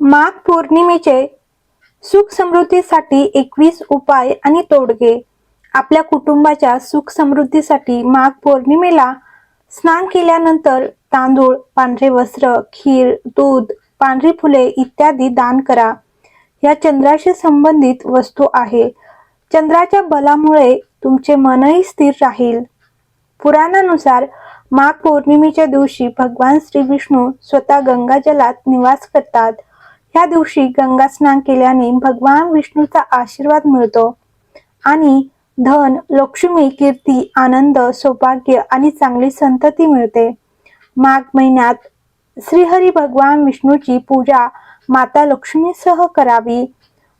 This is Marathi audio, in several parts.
माघ पौर्णिमेचे सुख समृद्धीसाठी एकवीस उपाय आणि तोडगे. आपल्या कुटुंबाच्या सुख समृद्धीसाठी माघ पौर्णिमेला स्नान केल्यानंतर तांदूळ पांढरे वस्त्र खीर दूध पांढरी फुले इत्यादी दान करा. या चंद्राशी संबंधित वस्तू आहे. चंद्राच्या बलामुळे तुमचे मनही स्थिर राहील. पुराणानुसार माघ पौर्णिमेच्या दिवशी भगवान श्री विष्णू स्वतः गंगा जलात निवास करतात. या दिवशी गंगा स्नान केल्याने भगवान विष्णूचा आशीर्वाद मिळतो. आणि धन लक्ष्मी कीर्ती आनंद सौभाग्य आणि चांगली संतती मिळते. माघ महिन्यात श्रीहरी भगवान विष्णूची पूजा माता लक्ष्मीसह करावी.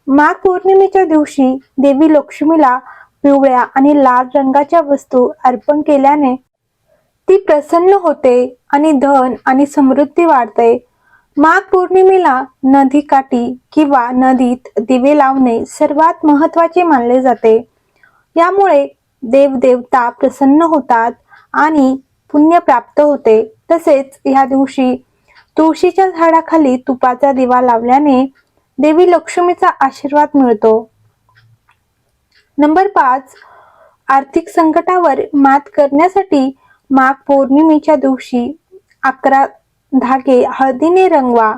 माघ पौर्णिमेच्या दिवशी देवी लक्ष्मीला पिवळ्या आणि लाल रंगाच्या वस्तू अर्पण केल्याने ती प्रसन्न होते आणि धन आणि समृद्धी वाढते. माघ पौर्णिमेला नदी काठी किंवा नदीत दिवे लावणे सर्वात महत्त्वाचे मानले जाते. यामुळे देवदेवता प्रसन्न होतात आणि पुण्य प्राप्त होते. तसेच या दिवशी तुळशीच्या झाडाखाली तुपाचा दिवा लावल्याने देवी लक्ष्मीचा आशीर्वाद मिळतो. नंबर पाच आर्थिक संकटावर मात करण्यासाठी माघ पौर्णिमेच्या दिवशी अकरा धागे हळदीने रंगवा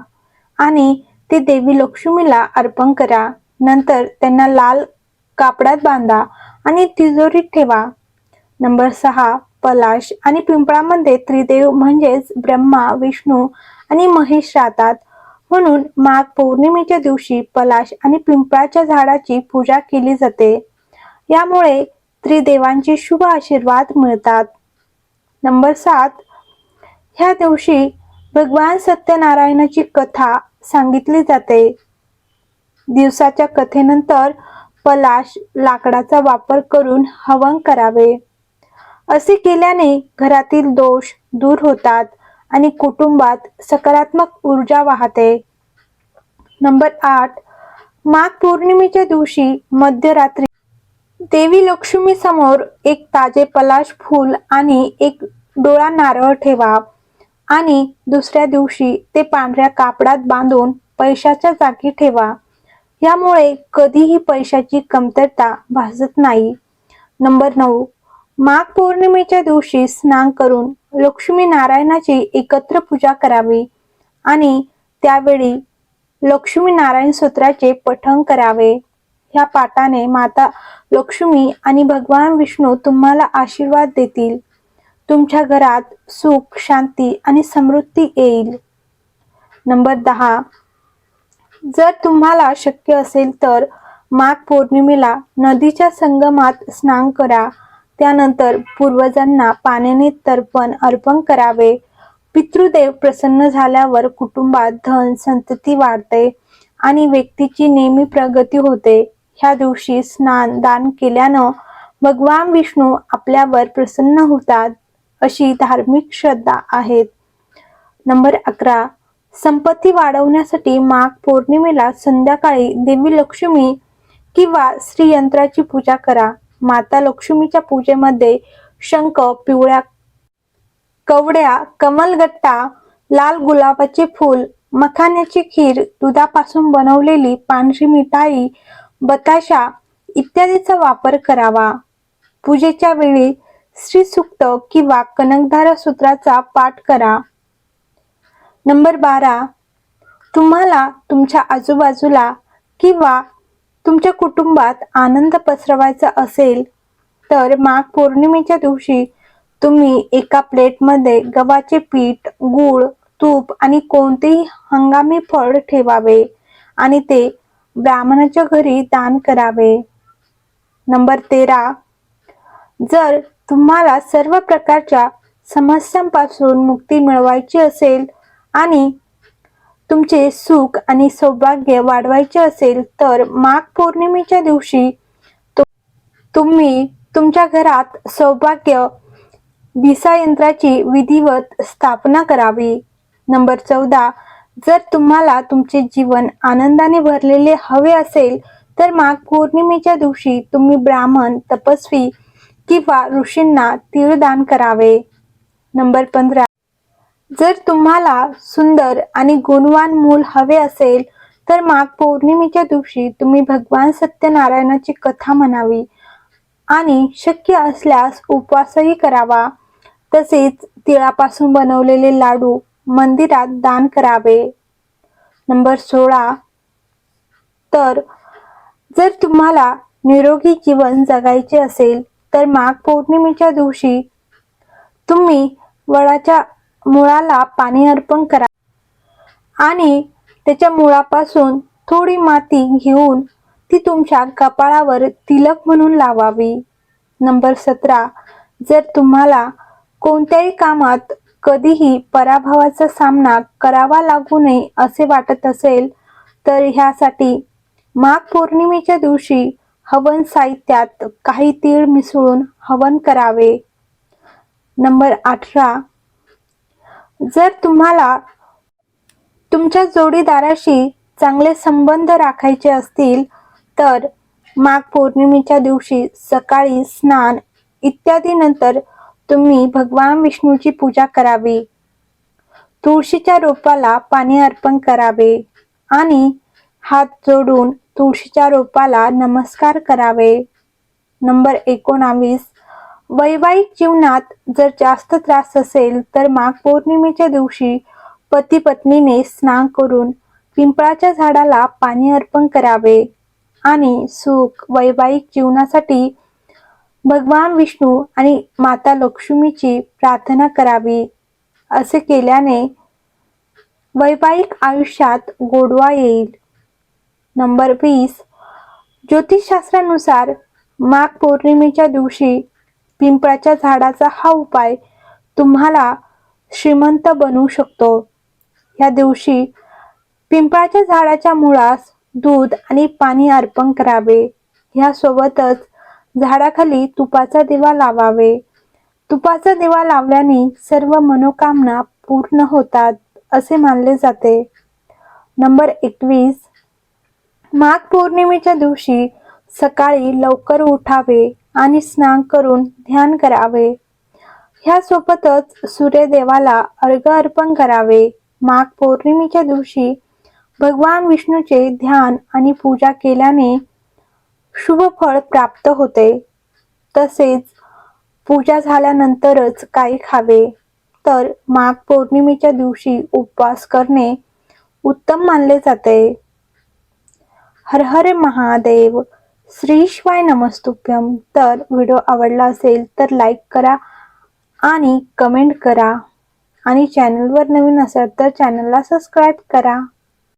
आणि ते देवी लक्ष्मीला अर्पण करा. नंतर त्यांना लाल कापडात बांधा आणि तिजोरीत ठेवा. नंबर सहा पलाश आणि पिंपळामध्ये त्रिदेव म्हणजेच ब्रह्मा विष्णू आणि महेश राहतात. म्हणून माघ पौर्णिमेच्या दिवशी पलाश आणि पिंपळाच्या झाडाची पूजा केली जाते. यामुळे त्रिदेवांचे शुभ आशीर्वाद मिळतात. नंबर सात ह्या दिवशी भगवान सत्यनारायणाची कथा सांगितली जाते. दिवसाच्या कथेनंतर पलाश लाकडाचा वापर करून हवन करावे. असे केल्याने घरातील दोष दूर होतात आणि कुटुंबात सकारात्मक ऊर्जा वाहते. नंबर आठ. माघ पौर्णिमेच्या दिवशी मध्यरात्री देवी लक्ष्मी समोर एक ताजे पलाश फूल आणि एक डोळा नारळ ठेवा. आणि दुसऱ्या दिवशी ते पांढऱ्या कापडात बांधून पैशाच्या जागी ठेवा. यामुळे कधीही पैशाची कमतरता भासत नाही. नंबर नऊ. माघ पौर्णिमेच्या दिवशी स्नान करून लक्ष्मी नारायणाची एकत्र पूजा करावी आणि त्यावेळी लक्ष्मी नारायण सूत्राचे पठण करावे. ह्या पाठाने माता लक्ष्मी आणि भगवान विष्णू तुम्हाला आशीर्वाद देतील. तुमच्या घरात सुख शांती आणि समृद्धी येईल. नंबर दहा. जर तुम्हाला शक्य असेल तर माघ पौर्णिमेला नदीच्या संगमात स्नान करा. त्यानंतर पूर्वजांना पाण्याने तर्पण अर्पण करावे. पितृदेव प्रसन्न झाल्यावर कुटुंबात धन संतती वाढते आणि व्यक्तीची नेहमी प्रगती होते. ह्या दिवशी स्नान दान केल्यानं भगवान विष्णू आपल्यावर प्रसन्न होतात. अशी धार्मिक श्रद्धा आहेत. नंबर अकरा संपत्ती वाढवण्यासाठी माघ पौर्णिमेला संध्याकाळी देवी लक्ष्मी किंवा श्रीयंत्राची पूजा करा. माता लक्ष्मीच्या पूजेमध्ये शंख पिवळ्या कवड्या कमलगट्टा लाल गुलाबाचे फूल मखाण्याची खीर दुधापासून बनवलेली पांढरी मिठाई बताशा इत्यादीचा वापर करावा. पूजेच्या वेळी श्रीसुक्त किंवा कनकधारा सूत्राचा पाठ करा. नंबर बारा. तुम्हाला तुमच्या आजूबाजूला किंवा तुमच्या कुटुंबात आनंद पसरवायचा असेल तर माघ पौर्णिमेच्या दिवशी तुम्ही एका प्लेटमध्ये गव्हाचे पीठ गूळ तूप आणि कोणतेही हंगामी फळ ठेवावे आणि ते ब्राह्मणाच्या घरी दान करावे. नंबर तेरा. जर तुम्हाला सर्व प्रकारच्या समस्यांपासून मुक्ती मिळवायची असेल आणि तुमचे सुख आणि सौभाग्य वाढवायचे असेल तर माघ पौर्णिमेच्या दिवशी तुम्ही तुमच्या घरात सौभाग्य भिसा यंत्राची विधिवत स्थापना करावी. नंबर चौदा जर तुम्हाला तुमचे जीवन आनंदाने भरलेले हवे असेल तर माघ पौर्णिमेच्या दिवशी तुम्ही ब्राह्मण तपस्वी किंवा ऋषींना तीळदान करावे. नंबर पंधरा. जर तुम्हाला सुंदर आणि गुणवान मूल हवे असेल तर माघ पौर्णिमेच्या दिवशी तुम्ही भगवान सत्यनारायणाची कथा म्हणावी आणि शक्य असल्यास उपवासही करावा. तसेच तिळापासून बनवलेले लाडू मंदिरात दान करावे. नंबर सोळा. तर जर तुम्हाला निरोगी जीवन जगायचे असेल तर माघ पौर्णिमेच्या दिवशी तुम्ही वडाच्या मुळाला पाणी अर्पण करा आणि त्याच्या मुळापासून थोडी माती घेऊन ती तुमच्या कपाळावर तिलक म्हणून लावावी. नंबर सतरा. जर तुम्हाला कोणत्याही कामात कधीही पराभवाचा सामना करावा लागू नये असे वाटत असेल तर ह्यासाठी माघ पौर्णिमेच्या दिवशी हवन साहित्यात काही तीळ मिसळून हवन करावे. नंबर अठरा. जर तुम्हाला तुमच्या जोडीदाराशी चांगले संबंध राखायचे असतील तर माघ पौर्णिमेच्या दिवशी सकाळी स्नान इत्यादी नंतर तुम्ही भगवान विष्णूची पूजा करावी. तुळशीच्या रोपाला पाणी अर्पण करावे आणि हात जोडून तुळशीच्या रोपाला नमस्कार करावे. नंबर एकोणावीस. वैवाहिक जीवनात जर जास्त त्रास असेल तर माघ पौर्णिमेच्या दिवशी पती पत्नीने स्नान करून पिंपळाच्या झाडाला पाणी अर्पण करावे आणि सुख वैवाहिक जीवनासाठी भगवान विष्णू आणि माता लक्ष्मीची प्रार्थना करावी. असे केल्याने वैवाहिक आयुष्यात गोडवा येईल. नंबर वीस. ज्योतिषशास्त्रानुसार माघ पौर्णिमेच्या दिवशी पिंपळाच्या झाडाचा हा उपाय तुम्हाला श्रीमंत बनवू शकतो. या दिवशी पिंपळाच्या झाडाच्या मुळास दूध आणि पाणी अर्पण करावे. ह्यासोबतच झाडाखाली तुपाचा दिवा लावावे. तुपाचा दिवा लावल्याने सर्व मनोकामना पूर्ण होतात असे मानले जाते. नंबर एकवीस. माघ पौर्णिमेच्या दिवशी सकाळी लवकर उठावे आणि स्नान करून ध्यान करावे. ह्यासोबतच सूर्यदेवाला अर्घ अर्पण करावे. माघ पौर्णिमेच्या दिवशी भगवान विष्णूचे ध्यान आणि पूजा केल्याने शुभ फळ प्राप्त होते. तसेच पूजा झाल्यानंतरच काही खावे. तर माघ पौर्णिमेच्या दिवशी उपवास करणे उत्तम मानले जाते. हर हर महादेव. श्री शिवाय नमस्तुभ्यम तर व्हिडिओ आवडला असेल तर लाईक करा आणि कमेंट करा. आणि चॅनलवर नवीन असेल तर चॅनलला सबस्क्राईब करा.